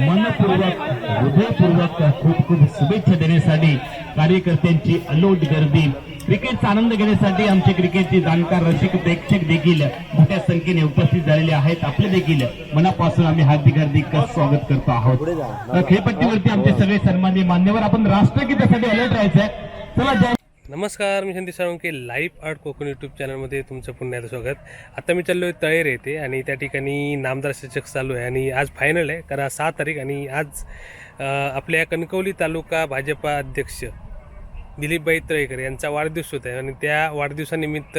मनपूर्वक हृदयपूर्वक खूप खूप शुभेच्छा देण्यासाठी कार्यकर्त्यांची अलोट गर्दी. क्रिकेटचा आनंद घेण्यासाठी आमचे क्रिकेटचे जाणकार रसिक प्रेक्षक देखील मोठ्या संख्येने उपस्थित झालेले आहेत. आपले देखील मनापासून आम्ही हार्दिक हार्दिक स्वागत करतो आहोत. तर खेळपट्टीवरती आमचे सगळे सन्मान्य मान्यवर आपण राष्ट्रगीतासाठी अलर्ट राहायचंय. चला नमस्कार मी Sandeep Salunke live art Konkan YouTube चॅनलमध्ये तुमचं पुन्हा एकदा स्वागत. आता मी चाललो आहे तळेर येते आणि त्या ठिकाणी नामदार शिक्षक चालू आहे आणि आज फायनल आहे. कारण सहा तारीख आणि आज आपल्या कणकवली तालुका भाजपा अध्यक्ष दिलीपबाई तळेकर यांचा वाढदिवस होत आहे. आणि त्या वाढदिवसानिमित्त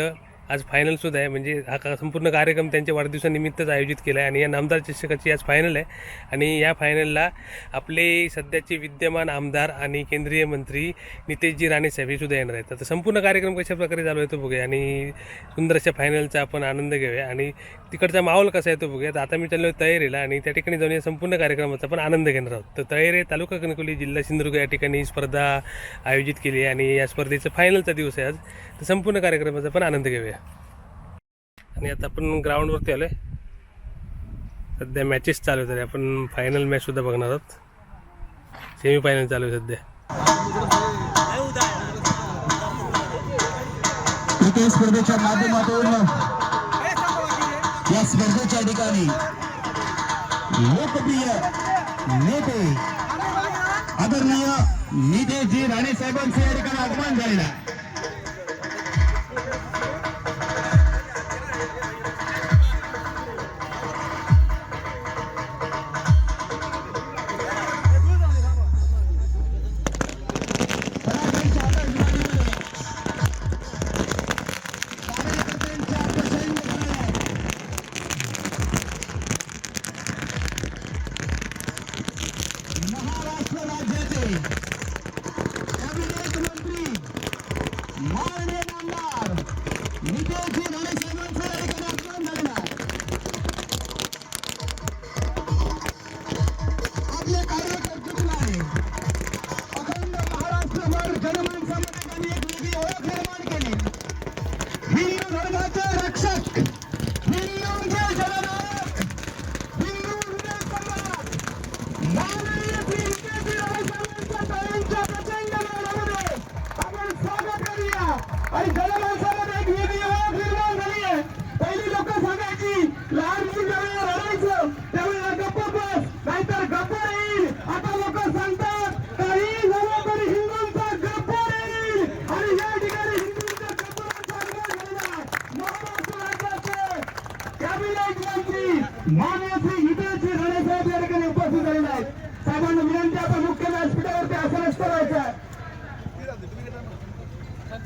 आज फायनलसुद्धा आहे. म्हणजे हा का- संपूर्ण कार्यक्रम त्यांच्या वाढदिवसानिमित्तच आयोजित केला आहे. आणि या नामदार शिक्षकाची आज फायनल आहे. आणि या फायनलला आपले सध्याचे विद्यमान आमदार आणि केंद्रीय मंत्री नितेशजी राणे साहेब हे सुद्धा येणार आहेत. तर संपूर्ण कार्यक्रम कशा प्रकारे चालू आहे तो बघूया. आणि सुंदर अशा फायनलचा आपण आनंद घेऊया. आणि तिकडचा माहोल कसा आहे तो बघूया. तर आता मी चाललो तयारीला आणि त्या ठिकाणी जाऊन या संपूर्ण कार्यक्रमाचा आपण आनंद घेणार आहोत. तर तयारी तालुका कणकुली जिल्हा सिंधुदुर्ग या ठिकाणी स्पर्धा आयोजित केली आहे. आणि या स्पर्धेचा फायनलचा दिवस आहे आज. संपूर्ण कार्यक्रमाचा पण आनंद घेऊया. आणि आता आपण ग्राउंडवरती आलो आहे सध्या मॅचेस चालू आहेत आपण फायनल मॅचसुद्धा बघणार आहोत. सेमी फायनल चालू आहे सध्या. क्रिकेट स्पर्धेच्या माध्यमातून या स्पर्धेच्या ठिकाणी लोकप्रिय नेते आदरणीय नितेशजी राणे साहेबांचे या ठिकाणी आगमन झालेलं आहे.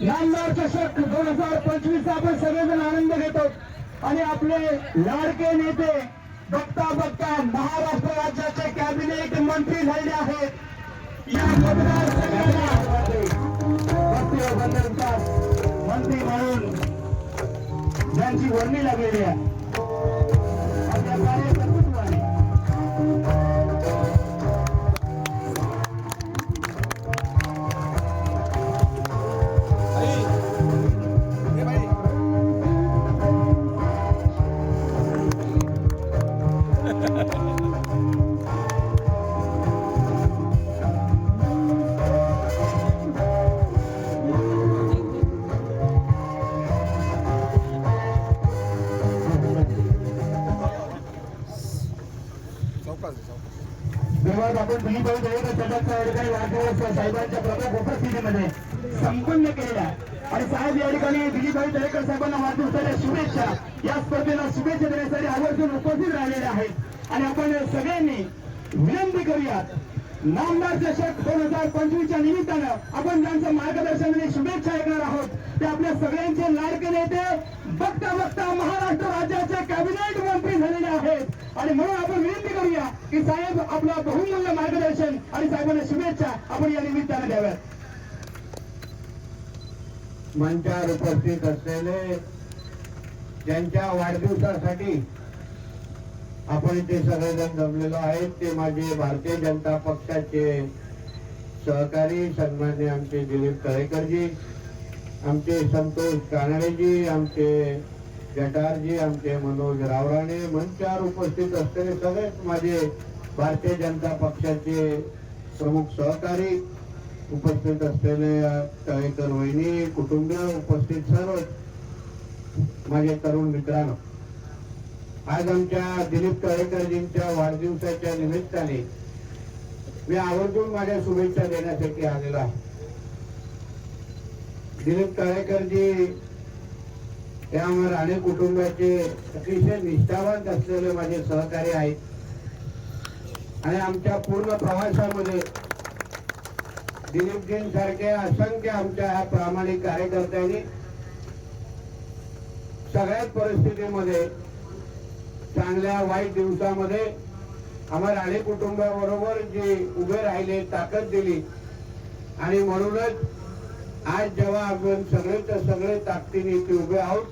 नामदार चषक दोन हजार पंचवीसचा आपण सगळेजण आनंद घेतो. आणि आपले लाडके नेते बघता बघता महाराष्ट्र राज्याचे कॅबिनेट मंत्री झाले आहेत. या मतदारसंघाला मंत्री म्हणून ज्यांची वर्णी लागलेली आहे. तेव्हाच आपण दिलीपभाऊ देवेकर सदस्य साहेबांच्या प्रमुख उपस्थितीमध्ये संपन्न केलेल्या आणि साहेब या ठिकाणी दिलीपभाई दरेकर साहेबांना वाढदिवसाच्या शुभेच्छा या स्पर्धेला शुभेच्छा. देण्यासाठी आवर्जून उपस्थित राहिलेल्या आहेत आणि आपण सगळ्यांनी विनंती करूयात नामदार चषक दोन हजार पंचवीसच्या निमित्तानं आपण ज्यांचं मार्गदर्शन आणि शुभेच्छा ऐकणार आहोत ते आपल्या सगळ्यांचे लाडके नेते बघता बघता महाराष्ट्र राज्याचे कॅबिनेट मंत्री झालेले आहेत. आणि म्हणून आपण विनंती करूया की साहेब आपलं बहुमूल्य मार्गदर्शन आणि साहेबांना शुभेच्छा आपण या निमित्तानं द्याव्यात. मंचावर उपस्थित असलेले ज्यांच्या वाढदिवसासाठी आपण इथे सगळेजण जमलेलो आहेत ते माझे भारतीय जनता पक्षाचे सहकारी सन्मान्य आमचे दिलीप तळेकरजी आमचे संतोष कानडेजी आमचे जटारजी आमचे मनोज रावराणे मंचावर उपस्थित असलेले सगळेच माझे भारतीय जनता पक्षाचे प्रमुख सहकारी उपस्थित असलेले तळेकर वहिनी कुटुंबीय उपस्थित सर्व माझे तरुण मित्रांनो. आज आमच्या दिलीप तळेकरजींच्या वाढदिवसाच्या निमित्ताने मी आवर्जून माझ्या शुभेच्छा देण्यासाठी आलेलो आहे. दिलीप तळेकरजी हे आम्हा राणे कुटुंबाचे अतिशय निष्ठावंत असलेले माझे सहकारी आहेत. आणि आमच्या पूर्ण प्रवासामध्ये दिलीपजींसारखे असंख्य आमच्या ह्या प्रामाणिक कार्यकर्त्यांनी सगळ्याच परिस्थितीमध्ये चांगल्या वाईट दिवसामध्ये आम्हा राणे कुटुंबाबरोबर जे उभे राहिले ताकद दिली. आणि म्हणूनच आज जेव्हा आपण सगळेच सगळे ताकदीने इथे उभे आहोत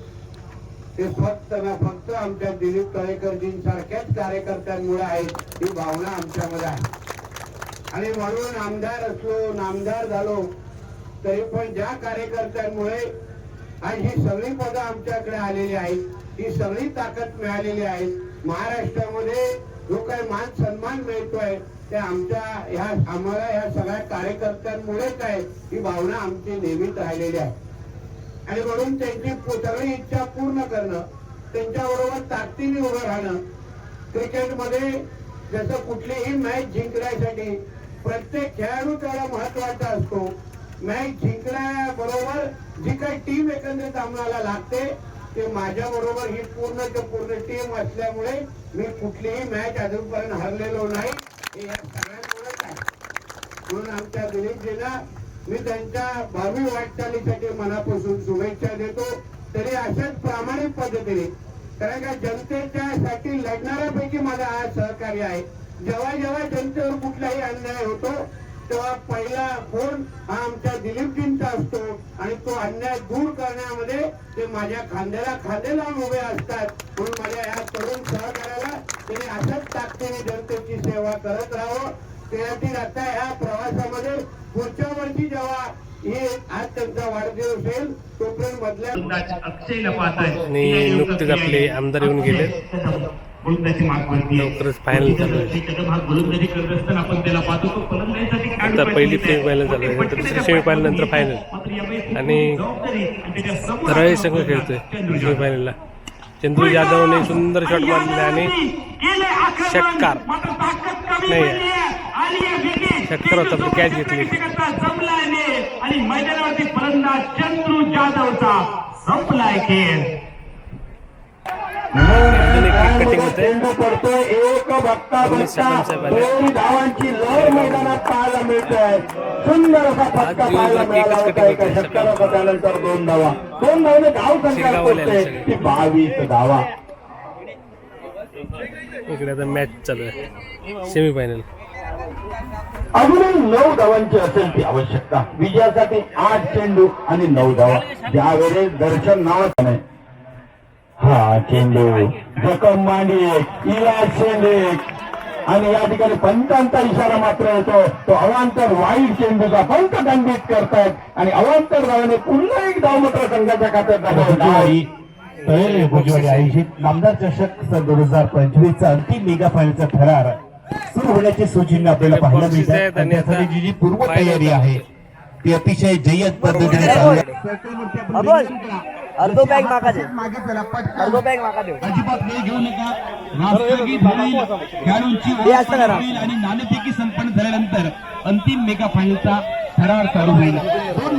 ते फक्त ना फक्त आमच्या दिलीप तळेकरजींसारख्याच कार्यकर्त्यांमुळे आहेत ही भावना आमच्यामध्ये आहे. आणि म्हणून आमदार असलो नामदार झालो तरी पण ज्या कार्यकर्त्यांमुळे आज ही सगळी पदं आमच्याकडे आलेली आहेत ही सगळी ताकद मिळालेली आहे. महाराष्ट्रामध्ये जो काही मान सन्मान मिळतोय ते आमच्या ह्या आम्हाला ह्या सगळ्या कार्यकर्त्यांमुळेच आहे ही भावना आमची नेहमीच राहिलेली आहे. आणि म्हणून त्यांची सगळी इच्छा पूर्ण करणं त्यांच्याबरोबर ताकदीने उभं राहणं क्रिकेटमध्ये जसं कुठलीही मॅच जिंकण्यासाठी प्रत्येक खेळाडू त्याला महत्त्वाचा असतो. मॅच जिंकण्याबरोबर जी काही टीम एकंदरीत आम्हाला लागते ते माझ्या बरोबर ही पूर्ण ते पूर्ण टीम असल्यामुळे मी कुठलीही मॅच अजूनपर्यंत हरलेलो नाही. हे या सगळ्यांमुळेच आहे. म्हणून आमच्या दिलीपजींना मी त्यांच्या भावी वाटचालीसाठी मनापासून शुभेच्छा देतो. तरी अशाच प्रामाणिक पद्धतीने कारण का जनतेच्या साठी लढणाऱ्यापैकी माझा आज सहकार्य आहे. जेव्हा जेव्हा जनतेवर कुठलाही अन्याय होतो तेव्हा पहिला फोन हा आमच्या दिलीपजींचा असतो. आणि तो अन्याय दूर करण्यामध्ये ते माझ्या खांद्याला खांदे लावून उभे असतात. म्हणून माझ्या या तरुण सहकार्याला त्यांनी अशाच ताकदीने जनतेची सेवा करत राहावं. त्यातील आता ह्या प्रवासामध्ये पुढच्या वर्षी जेव्हा हे नुकतेच आपले आमदार येऊन गेले. लवकरच चालू आहे. खेळाडू आता पहिली पाहिजे. semi-final झाली आहे. नंतर दुसरी semi-final, नंतर खूप आणि रवी संघ खेळतोय सेमीफायनलला चंद्रू जाधवने सुंदर शॉट मारलेला आणि. षटकार. मात्र ताकद कमी नाही. पण catch घेतली. आणि मैदानावरती फलंदाज चंद्रू जाधवचा संपलाय खेळ. कटिंग होते पडतोय. एक. दोन धावांची लहर मैदानात पाहायला मिळतोय. सुंदर असा फटका पाहायला मिळाला होता. एका होते. षटकाराचा त्यानंतर दोन धावा. दोन धावने धाव संख्या. ती बावीस धावा. इकडे आता मॅच चालू आहे. सेमीफायनल अजूनही नऊ धावांची असेल ती आवश्यकता. विजयासाठी आठ चेंडू आणि नऊ धावा ज्यावेळेस दर्शन नावाचं नाही हा चेंडू. जखम मांडी इला चेंडे आणि या ठिकाणी पंतांचा इशारा मात्र येतो. तो अवांतर वाईट चेंडूचा पंत दंडित करतायत आणि अवांतर धावाने पुन्हा एक धाव मात्र संघाच्या खात्यात दाखल भुजवाडी आयोजित. नामदार चषक सन दोन हजार पंचवीसचा अंतिम मेगा फायनलचा आहे सुरू होण्याची सूचना आपल्याला पाहायला मिळतात. आणि त्यासाठी जी जी पूर्व final तयारी चालू आहे ती अतिशय जय्यत पद्धतीने चालू आहे. अर्धो बॅग माका दे. अर्धो बॅग माका देऊ अजिबात वेळ घेऊ नका. राष्ट्रगीत होईल खेळाडूंची हे ओळख असं करा. होईल आणि नाणेफेकी संपन्न झाल्यानंतर अंतिम मेगा फायनलचा थरार चालू होईल. दोन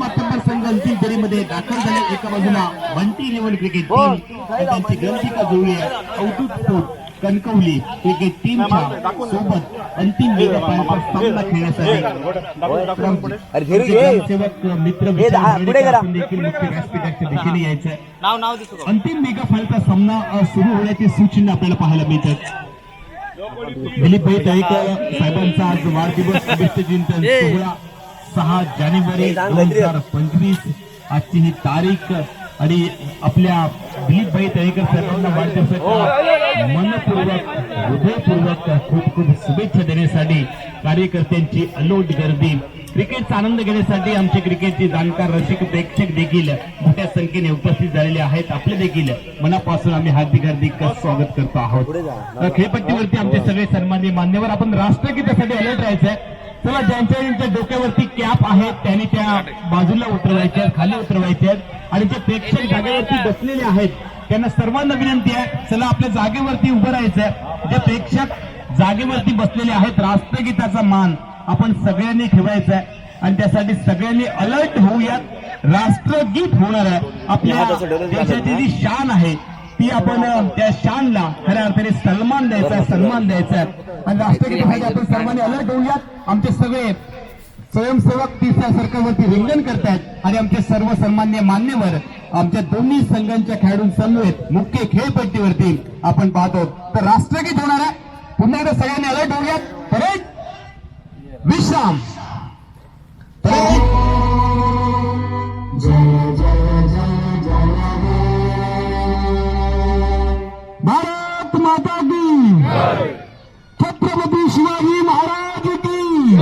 संघ अंतिम फेरीमध्ये दाखल झाले. एका बाजूला बंटी इलेव्हन क्रिकेट टीम आणि त्यांची ग्रंथिका जुळली आहे. अवधूत स्पोर्ट कणकवली क्रिकेट टीमच्या सोबत अंतिम सामना खेळण्यासाठी यायचं. अंतिम मेगा फायनलचा सामना सुरू होण्याची सूचना आपल्याला पाहायला मिळतात. दिलीपभाई तळेकर साहेबांचा आज वाढदिवस. अभिष्टचिंतन सोहळा सहा जानेवारी दोन हजार पंचवीस. आजची ही तारीख आणि आपल्या दिलीपभाई तळेकर सर्वांना वाढदिवसाच्या मनपूर्वक हृदयपूर्वक खूप खूप शुभेच्छा देण्यासाठी कार्यकर्त्यांची अलोट गर्दी क्रिकेटचा आनंद घेण्यासाठी आमचे क्रिकेटचे जाणकार रसिक प्रेक्षक देखील मोठ्या संख्येने उपस्थित झालेले आहेत. आपले देखील मनापासून आम्ही हार्दिक हार्दिक स्वागत करतो आहोत. खेळपट्टीवरती आमचे सगळे सन्मान्य मान्यवर आपण राष्ट्रगीतासाठी अलर्ट राहायचंय. चला ज्यांच्या ज्यांच्या डोक्यावरती कॅप आहेत त्यांनी त्या बाजूला उतरवायच्या आहेत, खाली उतरवायच्या आहेत. आणि जे प्रेक्षक जागेवरती बसलेले आहेत त्यांना सर्वांना विनंती आहे चला आपल्या जागेवरती उभं राहायचंय जे प्रेक्षक जागेवरती बसलेले आहेत राष्ट्रगीताचा मान आपण सगळ्यांनी ठेवायचा आहे. आणि त्यासाठी सगळ्यांनी अलर्ट होऊयात राष्ट्रगीत होणार आहे. आपल्या देशाची जी शान आहे ती आपण त्या शानला खऱ्या अर्थाने सन्मान द्यायचा सन्मान द्यायचा आणि राष्ट्रगीतासाठी आपण सर्वांनी अलर्ट होऊयात आमचे सगळे स्वयंसेवक तिसऱ्या सर्कलवरती रिंगण करतायत आणि आमचे सर्व सन्मान्य मान्यवर आमच्या दोन्ही संघांच्या खेळाडूंसमवेत मुख्य खेळपट्टीवरती आपण पाहतो. तर राष्ट्रगीत होणार आहे. पुन्हा एकदा सगळ्यांनी अलर्ट होऊयात परेड विश्राम. परेड भारत माता की छत्रपती शिवाजी महाराज की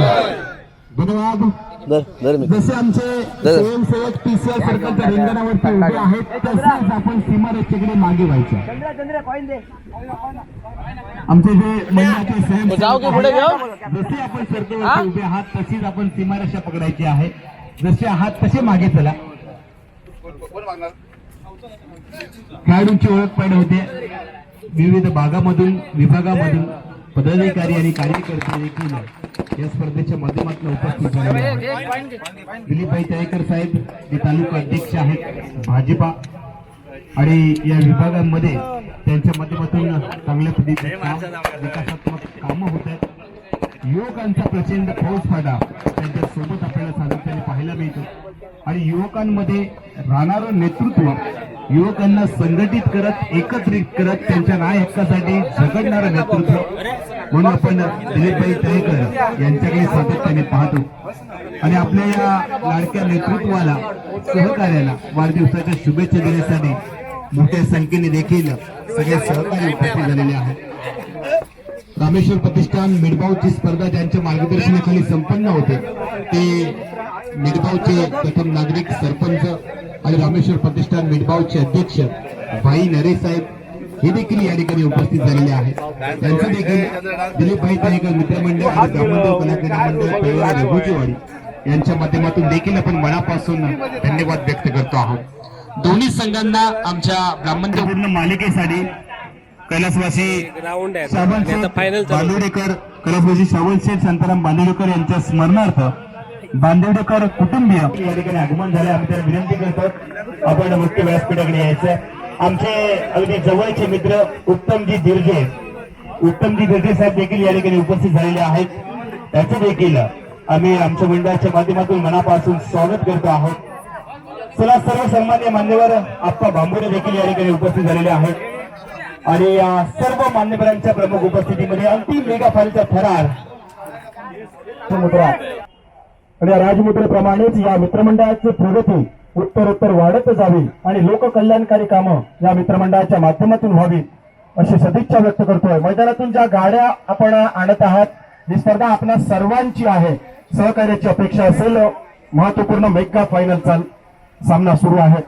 धन्यवाद। दर दर मी जसे आमचे स्वयंसेवक पीसीआर सर्कलच्या रिंगणावरती उभे आहेत तसेच आपण सीमारेषेकडे मागे व्हायचे चंद्रा चंद्रा कॉइन दे. आमचे जे मंडळाचे स्वयंसेवक जसे आपण सर्कलवरती उभे आहात तशीच आपण सीमारेषा पकडायची आहे. जसे आहात तसे मागे चला. खेळाडूंची ओळख पाहिजे होते. विविध भागामधून विभागामधून पदाधिकारी आणि कार्यकर्ते देखील या स्पर्धेच्या माध्यमातून उपस्थित झाले दिलीपभाई तळेकर साहेब हे तालुका अध्यक्ष आहेत भाजपा आणि या विभागांमध्ये त्यांच्या माध्यमातून चांगल्या पद्धतीचे काम विकासात्मक कामं होत आहेत. युवकांचा प्रचंड फौजफाटा त्यांच्यासोबत आपल्याला सातत्याने पाहायला मिळतो. आणि युवकांमध्ये राहणारं नेतृत्व युवकांना संघटित करत एकत्रित करत त्यांच्या न्याय हक्कासाठी झगडणारं नेतृत्व. म्हणून आपण दिलीपभाई तळेकर यांच्याकडे सातत्याने पाहतो. आणि आपल्या या लाडक्या नेतृत्वाला सहकार्याला वाढदिवसाच्या शुभेच्छा देण्यासाठी मोठ्या संख्येने देखील सगळे सहकारी उपस्थित झालेले आहेत. रामेश्वर प्रतिष्ठान मिडबावची स्पर्धा ज्यांच्या मार्गदर्शनाखाली संपन्न होते ते मिडबावचे प्रथम नागरिक सरपंच आणि रामेश्वर प्रतिष्ठान मिडबावचे अध्यक्ष भाई नरे साहेब हे देखील या ठिकाणी उपस्थित झालेले आहेत. त्यांचं देखील दिलीपभाई तळेकर मित्रमंडळ आणि ब्राह्मणदेव कलाकार मंडळ रघुजीवाडी यांच्या माध्यमातून देखील आपण मनापासून धन्यवाद व्यक्त करतो आहोत. दोन्ही संघांना आमच्या ब्राह्मणदेव पूर्ण मालिकेसाठी कैलासवासी चालू बांदिवडेकर कैलासवासी श्रावण शेठ शांताराम बांदिवडेकर यांच्या स्मरणार्थ बांदिवडेकर कुटुंबीय. या ठिकाणी आगमन झाले आम्ही त्याला विनंती करतो आपण मुख्य व्यासपीठाकडे यायचं आमचे अगदी जवळचे मित्र उत्तमजी दिर्जे. उत्तमजी दिर्जे साहेब देखील या ठिकाणी उपस्थित झालेले आहेत. त्याचे देखील आम्ही आमच्या मंडळाच्या माध्यमातून मनापासून स्वागत करतो आहोत. चला सर्व सन्मान्य मान्यवर आप्पा भांबुरे देखील या ठिकाणी उपस्थित झालेले आहेत. आणि या सर्व मान्यवरांच्या प्रमुख उपस्थितीमध्ये अंतिम मेगा फाईलचा थरार आणि या राजमुद्रेप्रमाणेच या मित्रमंडळाची प्रगती उत्तरोत्तर वाढत जावी आणि लोककल्याणकारी कामं या मित्रमंडळाच्या माध्यमातून व्हावी अशी सदिच्छा व्यक्त करतोय. मैदानातून ज्या गाड्या आपण आणत आहात ही स्पर्धा आपल्या सर्वांची आहे. सहकार्याची अपेक्षा असेल महत्त्वपूर्ण मेगा फायनलचा सामना सुरू आहे.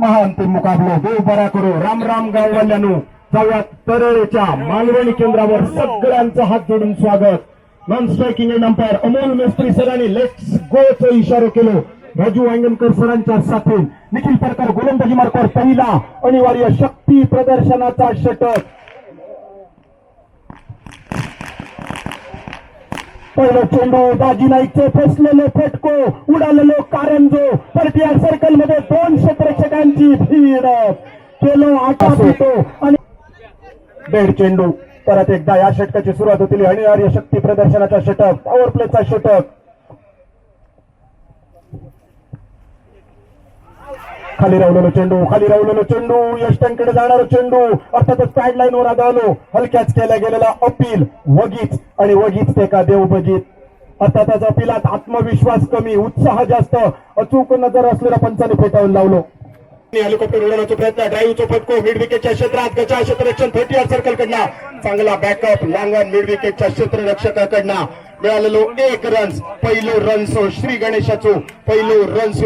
महाअंतिम मुकाबलो देव बरा करो. राम राम गाववाल्यानो जाऊयात तरळेच्या मालवणी केंद्रावर सगळ्यांचं हात जोडून स्वागत. Non striking end umpire Amol Mestry सरांनी लेट्स च इशारो केलो राजू वांगणकर सरांच्या साथी निखिल परकर गोलंदाजी मार्कावर पहिला अनिवार्य शक्ती प्रदर्शनाचा षटक पहिलं चेंडू बाजी नाईकचे फसलेले फटको उडालेलो कारंजो परत सर्कलमध्ये दोन क्षेत्ररक्षकांची भीड केलो आटा होतो आणि बेड चेंडू परत एकदा या षटकाची सुरुवात होतील. अनिवार्य शक्ती प्रदर्शनाचा षटक पॉवर प्लेचा षटक. खाली रावलेलो चेंडू खाली रावलेलो चेंडू यष्टांकडे जाणारा चेंडू. अर्थातच पॅड लाईन वर आलो. हलक्याच केला गेलेला अपील वगीच. आणि वगीच ते का देव बघित अर्थातच अपिलात आत्मविश्वास कमी उत्साह जास्त. अचूक नजर असलेल्या पंचाने फेटाळून लावलो. हेलिकॉप्टर उडवण्याचा प्रयत्न. ड्राईव्हचा फटको मिड विकेटच्या क्षेत्रात गचा क्षेत्ररक्षण थर्टी आर सर्कल कडला चांगला बॅकअप लांगण मिड विकेटच्या क्षेत्ररक्षकाकडनं मिळालेलो एक रन्स पहिलो रन्स श्री गणेशाचो पहिलो रन्स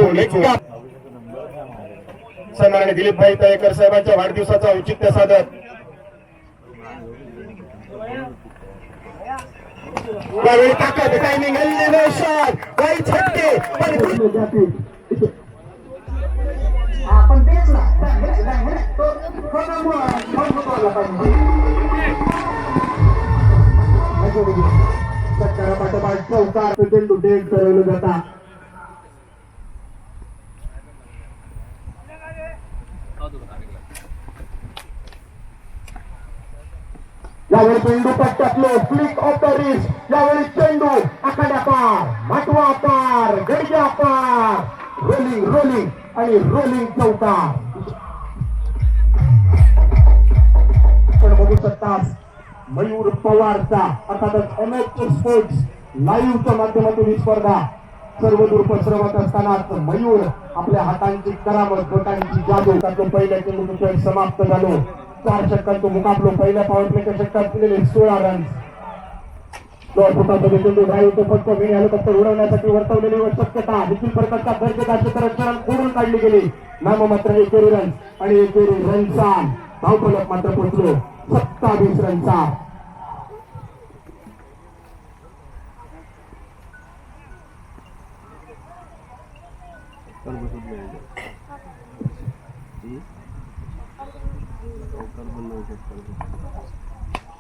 सन्माननीय दिलीपभाई तळेकर साहेबांच्या वाढदिवसाचा औचित्य साधत यावेळी ताकद टायमिंग शॉट वाईट छटके पण आपण तेच ना हे- हे- हे- तो पाहिजे ठरवलं जाता यावेळी चेंडू पट्ट्यातलो फ्लिक ऑफ द रिस्ट यावेळी चेंडू आखाड्या पार माटवा पार गडग्या पार. रोलिंग रोलिंग आणि रोलिंग चौकार बघू शकतास मयूर पवारचा अर्थातच एम एच स्पोर्ट्स लाईव्हच्या माध्यमातून ही स्पर्धा सर्व दूर पसरवत असतानाच मयूर आपल्या हातांची करामत बोटांची जादू त्यातून पहिल्या चेंडूचं खेळ समाप्त झालो. चार षटकांचं मुकाबलो. पहिल्या पॉवर प्लेच्या षटकात दिलेले सोळा रन्स चेंडू ड्राईव्हचं फटको मिनी हेलिकॉप्टर उडवण्यासाठी वर्तवलेली व शक्यता. देखील प्रकारच्या दर्जेदार क्षेत्ररक्षण खोडून काढली गेली. नाम मात्र एकेरी रन आणि एकेरी रनचा धावफलक मात्र पोहोचलो. सत्तावीस रनचा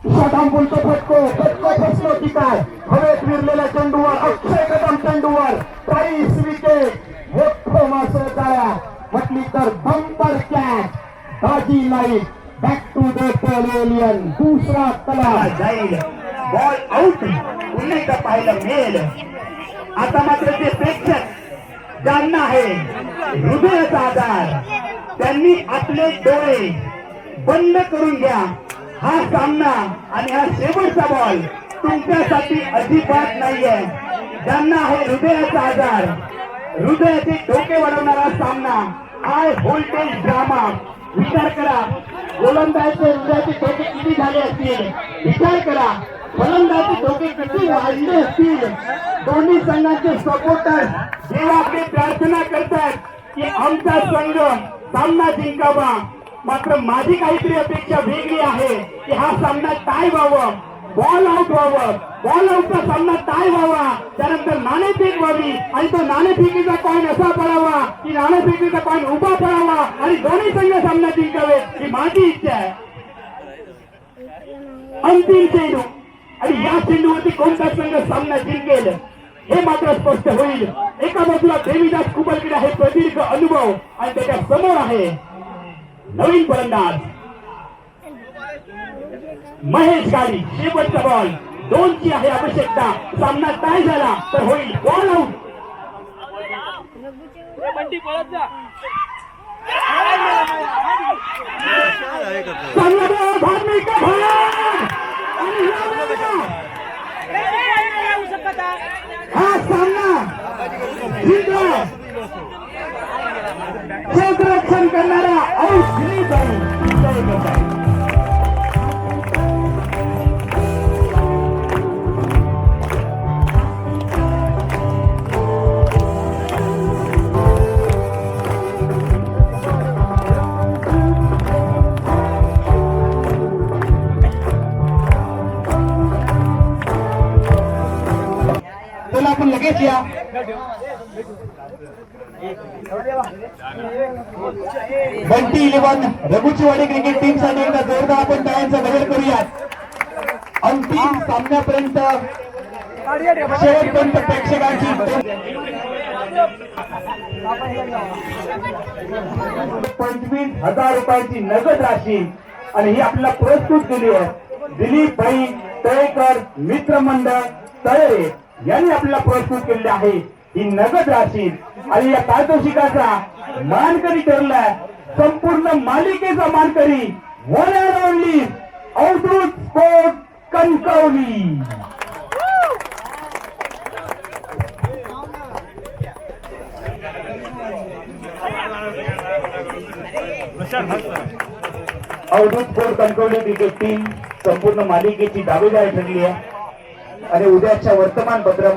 शॉटांपुलतो फटको फटको फसलो की काय हवेत विरलेल्या चेंडूवर अक्षय कदम चेंडूवर. चाळीस विकेट. मोठो मास जाळ्या. म्हटली तर bumper catch. Daji light back to the pavilion दुसरा तला जाईल बॉल आउट पुन्हा एकदा पाहायला मिळेल. आता मात्र ते प्रेक्षक ज्यांना आहे हृदयाचा आधार त्यांनी आपले डोळे बंद करून घ्या. हा सामना आणि हा शेवटचा बॉल तुमच्यासाठी अजिबात नाहीये. ज्यांना आहे हृदयाचा आजार हृदयाचे डोके वाढवणारा सामना हाय व्होल्टेज ड्रामा विचार करा. गोलंदाजचे हृदयाचे डोके किती झाले असतील? विचार करा. फलंदाजचे डोके किती वाढले असतील? दोन्ही संघाचे सपोर्टर जेव्हा आपली प्रार्थना करतात की आमचा संघ सामना जिंकावा. मात्र माझी काहीतरी अपेक्षा वेगळी आहे की हा सामना टाय व्हावं? बॉल आउट व्हावं बॉल आउटचा सामना टाय व्हावा. त्यानंतर नाणेफेक व्हावी. आणि तो नाणेफेकीचा कॉईन असा पडावा की नाणेफेकीचा कॉईन उभा पडावा आणि दोन्ही संघ सामना जिंकावे ही माझी इच्छा आहे. अंतिम चेंडू. आणि या चेंडूवरती कोणता संघ सामना जिंकेल हे मात्र स्पष्ट होईल. एका बाजूला देवीदास कुबलकडे आहे प्रदीर्घ अनुभव. आणि त्याच्यासमोर आहे नवीन फलंदाज. महेश गाडी शेवटचा बॉल. दोनची आहे आवश्यकता. सामना काय झाला तर होईल बॉल आउट चांगला बॉल भाग आणि या हा सामना. जिंकला. क्षेत्ररक्षण करणारा औषधी बंटी रघुचीवाडी क्रिकेट टीमसाठी एकदा जोरदार आपण टाळ्यांचा गजर करूयात. अंतिम सामन्यापर्यंत शेवटपर्यंत प्रेक्षकांची पंचवीस हजार रुपयाची नगद राशी आणि ही आपल्याला पुरस्कृत केली आहे. दिलीप भाई तळेकर मित्र मंडळ तळे यांनी आपल्याला पुरस्कृत केलेली आहे. ही नगद राशी आणि या पारितोषिकाचा मानकरी ठरलाय. संपूर्ण मालिकेचा मानकरी one and only औद्रुत sport Kankavli. Avadhut core Kankavli cricket team संपूर्ण मालिकेची दावेदारी ठरली आहे. आणि उद्याच्या वर्तमानपत्रामध्ये